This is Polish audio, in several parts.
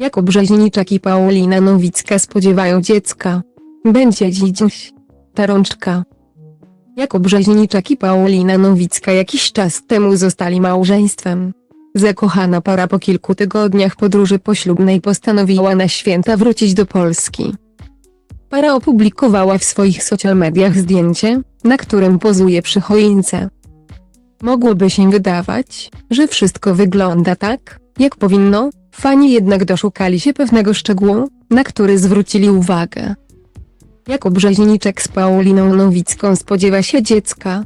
Jakub Rzeźniczak i Paulina Nowicka spodziewają dziecka. Będzie dziś. Ta rączka. Jakub Rzeźniczak i Paulina Nowicka jakiś czas temu zostali małżeństwem. Zakochana para po kilku tygodniach podróży poślubnej postanowiła na święta wrócić do Polski. Para opublikowała w swoich social mediach zdjęcie, na którym pozuje przy choince. Mogłoby się wydawać, że wszystko wygląda tak, jak powinno, fani jednak doszukali się pewnego szczegółu, na który zwrócili uwagę. Jakub Rzeźniczek z Pauliną Nowicką spodziewa się dziecka.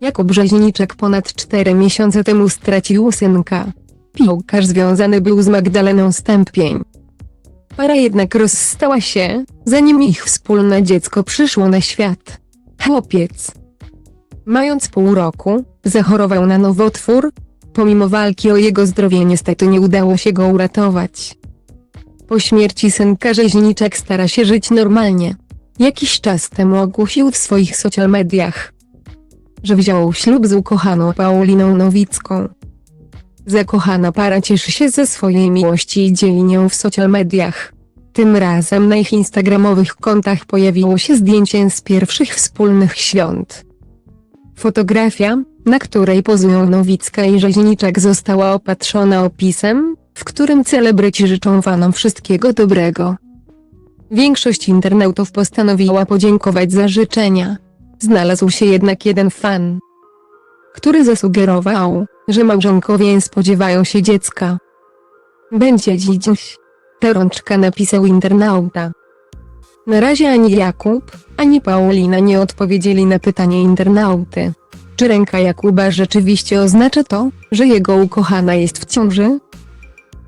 Jakub Rzeźniczek ponad 4 miesiące temu stracił synka. Piłkarz związany był z Magdaleną Stępień. Para jednak rozstała się, zanim ich wspólne dziecko przyszło na świat. Chłopiec. Mając pół roku, zachorował na nowotwór. Pomimo walki o jego zdrowie niestety nie udało się go uratować. Po śmierci synka rzeźniczek stara się żyć normalnie. Jakiś czas temu ogłosił w swoich social mediach, że wziął ślub z ukochaną Pauliną Nowicką. Zakochana para cieszy się ze swojej miłości i dzieli nią w social mediach. Tym razem na ich instagramowych kontach pojawiło się zdjęcie z pierwszych wspólnych świąt. Fotografia, na której pozują Nowicka i Rzeźniczek została opatrzona opisem, w którym celebryci życzą fanom wszystkiego dobrego. Większość internautów postanowiła podziękować za życzenia. Znalazł się jednak jeden fan, który zasugerował, że małżonkowie spodziewają się dziecka. Będzie dziś. Tę napisał internauta. Na razie ani Jakub, ani Paulina nie odpowiedzieli na pytanie internauty. Czy ręka Jakuba rzeczywiście oznacza to, że jego ukochana jest w ciąży?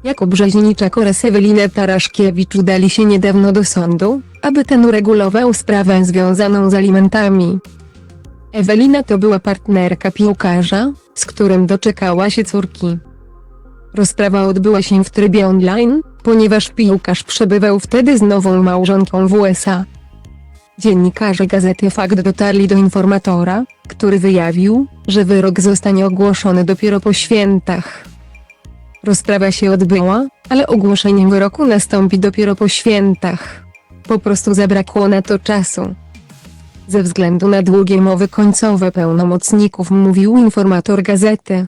Jakub Rzeźniczak oraz Ewelina Taraszkiewicz udali się niedawno do sądu, aby ten uregulował sprawę związaną z alimentami. Ewelina to była partnerka piłkarza, z którym doczekała się córki. Rozprawa odbyła się w trybie online, ponieważ piłkarz przebywał wtedy z nową małżonką w USA. Dziennikarze gazety Fakt dotarli do informatora, który wyjawił, że wyrok zostanie ogłoszony dopiero po świętach. Rozprawa się odbyła, ale ogłoszenie wyroku nastąpi dopiero po świętach. Po prostu zabrakło na to czasu. Ze względu na długie mowy końcowe pełnomocników mówił informator gazety.